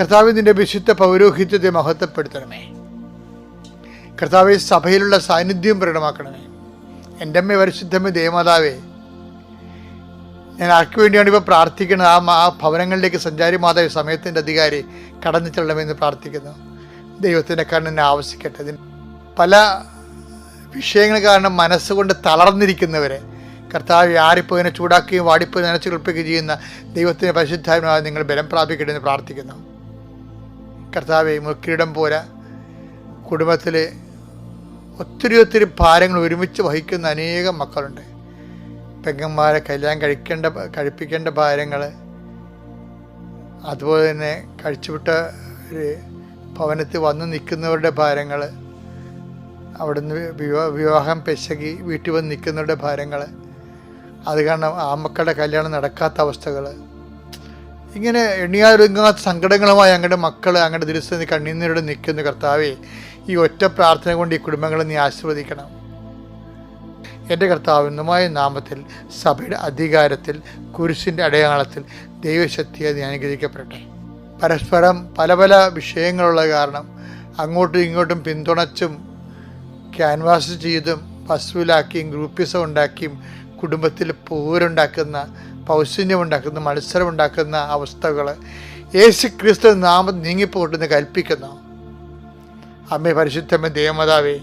കർത്താവിന്റെ വിശുദ്ധ പൗരോഹിത്യത്തെ മഹത്വപ്പെടുത്തണമേ. കർത്താവ് സഭയിലുള്ള സാന്നിധ്യം പ്രകടമാക്കണമേ. എന്റെ അമ്മ പരിശുദ്ധമ്മ ദേവമാതാവേ ഞാൻ ആർക്ക് വേണ്ടിയാണ് ഇപ്പോൾ പ്രാർത്ഥിക്കുന്നത്? ആ ആ ഭവനങ്ങളിലേക്ക് സഞ്ചാരി മാതാവ് സമയത്തിന്റെ അധികാരി കടന്നു ചെല്ലണമെന്ന് പ്രാർത്ഥിക്കുന്നു. ദൈവത്തിന്റെ കണ്ണിനെ ആവശ്യിക്കട്ടെ ഇതിന് പല വിഷയങ്ങൾ കാരണം മനസ്സുകൊണ്ട് തളർന്നിരിക്കുന്നവരെ കർത്താവ് ആരിപ്പോയിനെ ചൂടാക്കുകയും വാടിപ്പോയി നനച്ചു കുളിപ്പിക്കുകയും ചെയ്യുന്ന ദൈവത്തിന്റെ പരിശുദ്ധാത്മാവ് നിങ്ങൾ ബലം പ്രാപിക്കട്ടെ എന്ന് പ്രാർത്ഥിക്കുന്നു. കർത്താവെ മുക്കിരിടം പോരാ. കുടുംബത്തിൽ ഒത്തിരി ഒത്തിരി ഭാരങ്ങൾ ഒരുമിച്ച് വഹിക്കുന്ന അനേകം മക്കളുണ്ട്. പെങ്ങന്മാരെ കല്യാണം കഴിക്കേണ്ട കഴിപ്പിക്കേണ്ട ഭാരങ്ങൾ അതുപോലെ തന്നെ കഴിച്ചുവിട്ട ഒരു ഭവനത്തിൽ വന്ന് നിൽക്കുന്നവരുടെ ഭാരങ്ങൾ അവിടുന്ന് വിവാ വിവാഹം പെശകി വീട്ടിൽ വന്ന് നിൽക്കുന്നവരുടെ ഭാരങ്ങൾ അത് കാരണം ആ മക്കളുടെ കല്യാണം നടക്കാത്ത അവസ്ഥകൾ ഇങ്ങനെ എണ്ണിയാലൊരുങ്ങാത്ത സങ്കടങ്ങളുമായി അങ്ങയുടെ മക്കൾ അങ്ങയുടെ ദിവസം കണ്ണീരോട് നിൽക്കുന്ന കർത്താവേ. ഈ ഒറ്റ പ്രാർത്ഥന കൊണ്ട് ഈ കുടുംബങ്ങളെ നീ ആശീർവദിക്കണം. എന്റെ കർത്താവിനുമായ നാമത്തിൽ സഭയുടെ അധികാരത്തിൽ കുരിശിന്റെ അടയാളത്തിൽ ദൈവശക്തിയെ നീ അനുഗ്രഹിക്കപ്പെടട്ടെ. പരസ്പരം പല പല വിഷയങ്ങളുള്ള കാരണം അങ്ങോട്ടും ഇങ്ങോട്ടും പിന്തുണച്ചും ക്യാൻവാസ് ചെയ്തും പശുവിലാക്കിയും ഗ്രൂപ്പിസം ഉണ്ടാക്കിയും കുടുംബത്തിൽ പോരുണ്ടാക്കുന്ന പൗശന്യം ഉണ്ടാക്കുന്ന മത്സരം ഉണ്ടാക്കുന്ന അവസ്ഥകൾ യേശു ക്രിസ്തു നാമം നീങ്ങിപ്പോട്ടെന്ന് കൽപ്പിക്കുന്നു. അമ്മേ പരിശുദ്ധമ്മ ദേവമാതാവേ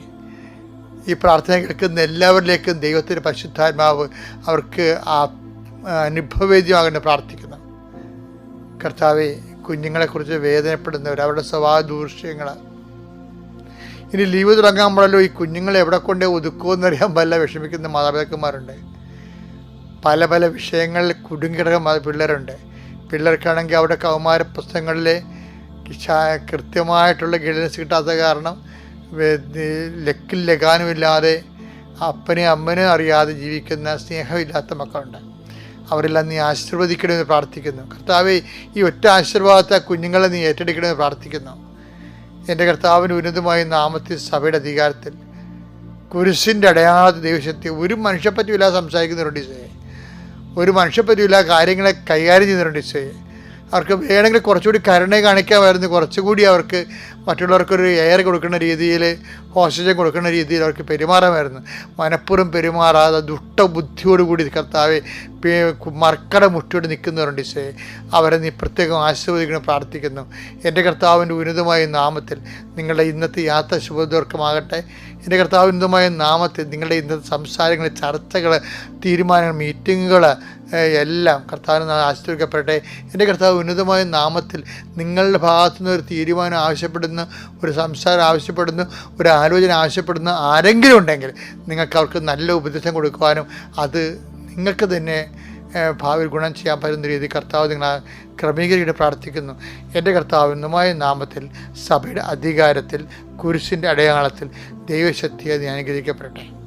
ഈ പ്രാർത്ഥന കേൾക്കുന്ന എല്ലാവരിലേക്കും ദൈവത്തിന്റെ പരിശുദ്ധാത്മാവ് അവർക്ക് ആ അനുഭവവേദ്യമാകേണ്ട പ്രാർത്ഥിക്കുന്നു. കർത്താവെ കുഞ്ഞുങ്ങളെക്കുറിച്ച് വേദനപ്പെടുന്നവർ അവരുടെ സ്വഭാവ ദൂഷ്യങ്ങൾ ഇനി ലീവ് തുടങ്ങാൻ ഈ കുഞ്ഞുങ്ങളെ എവിടെ കൊണ്ടേ ഒതുക്കുമെന്നറിയാൻ വല്ല വിഷമിക്കുന്ന മാതാപിതാക്കന്മാരുണ്ട്. പല പല വിഷയങ്ങളിൽ കുടുങ്ങിക്കിടക്കുന്ന പിള്ളേരുണ്ട്. പിള്ളേർക്കാണെങ്കിൽ അവിടെ കൗമാര പുസ്തകങ്ങളിൽ കൃത്യമായിട്ടുള്ള ഗൈഡൻസ് കിട്ടാത്ത കാരണം ലക്കിൽ ലഗാനുമില്ലാതെ അപ്പനെയും അമ്മനെയും അറിയാതെ ജീവിക്കുന്ന സ്നേഹമില്ലാത്ത മക്കളുണ്ട്. അവരെല്ലാം നീ ആശീർവദിക്കണമെന്ന് പ്രാർത്ഥിക്കുന്നു. കർത്താവെ ഈ ഒറ്റ ആശീർവാദത്തെ കുഞ്ഞുങ്ങളെ നീ ഏറ്റെടുക്കണമെന്ന് പ്രാർത്ഥിക്കുന്നു. എന്റെ കർത്താവിന് ഉന്നതമായ നാമത്തിൽ സഭയുടെ അധികാരത്തിൽ കുരിശിന്റെ അടയാളത്തെ ദൈവശക്തി ഒരു മനുഷ്യപ്പറ്റിയില്ല സംസാരിക്കുന്നവരുണ്ട് ഒരു മനുഷ്യപ്പറ്റിയില്ല കാര്യങ്ങളെ കൈകാര്യം ചെയ്തിട്ടുണ്ട് ഈശോയെ. അവർക്ക് വേണമെങ്കിൽ കുറച്ചുകൂടി കരുണ കാണിക്കാമായിരുന്നു. കുറച്ചുകൂടി അവർക്ക് മറ്റുള്ളവർക്കൊരു എയർ കൊടുക്കുന്ന രീതിയിൽ ഓക്സിജൻ കൊടുക്കുന്ന രീതിയിൽ അവർക്ക് പെരുമാറാമായിരുന്നു. മനഃപ്പുറം പെരുമാറാതെ ദുഷ്ടബുദ്ധിയോടുകൂടി കർത്താവ് മർക്കട മുട്ടിയോട് നിൽക്കുന്നവരുണ്ട് ഈശോയെ. അവരെ നീ പ്രത്യേകം ആശീർവദിക്കണം പ്രാർത്ഥിക്കുന്നു. എന്റെ കർത്താവിന്റെ ഉന്നതമായ നാമത്തിൽ നിങ്ങളുടെ ഇന്നത്തെ യാത്ര ശുഭദീർഘമാകട്ടെ. എന്റെ കർത്താവ് ഉന്നതമായ നാമത്തിൽ നിങ്ങളുടെ ഇന്നത്തെ സംസാരങ്ങൾ ചർച്ചകൾ തീരുമാനങ്ങൾ മീറ്റിങ്ങുകൾ എല്ലാം കർത്താവിന് ആശ്രയിക്കപ്പെടട്ടെ എന്റെ കർത്താവ് ഉന്നതമായ നാമത്തിൽ നിങ്ങളുടെ ഭാഗത്തുനിന്ന് ഒരു തീരുമാനം ആവശ്യപ്പെടുന്ന. ഒരു സംസാരം ആവശ്യപ്പെടുന്ന ഒരു ആലോചന ആവശ്യപ്പെടുന്ന ആരെങ്കിലും ഉണ്ടെങ്കിൽ നിങ്ങൾക്ക് അവർക്ക് നല്ല ഉപദേശം കൊടുക്കുവാനും അത് നിങ്ങൾക്ക് തന്നെ ഭാവിയിൽ ഗുണം ചെയ്യാൻ പറ്റുന്ന രീതി കർത്താവ് നിങ്ങൾ ക്രമീകരിക്കാൻ പ്രാർത്ഥിക്കുന്നു. എന്റെ കർത്താവ് ഇന്നുമായ നാമത്തിൽ സഭയുടെ അധികാരത്തിൽ കുരിശിന്റെ അടയാളത്തിൽ ദൈവശക്തിയെ അനുഗ്രഹിക്കപ്പെടട്ടെ.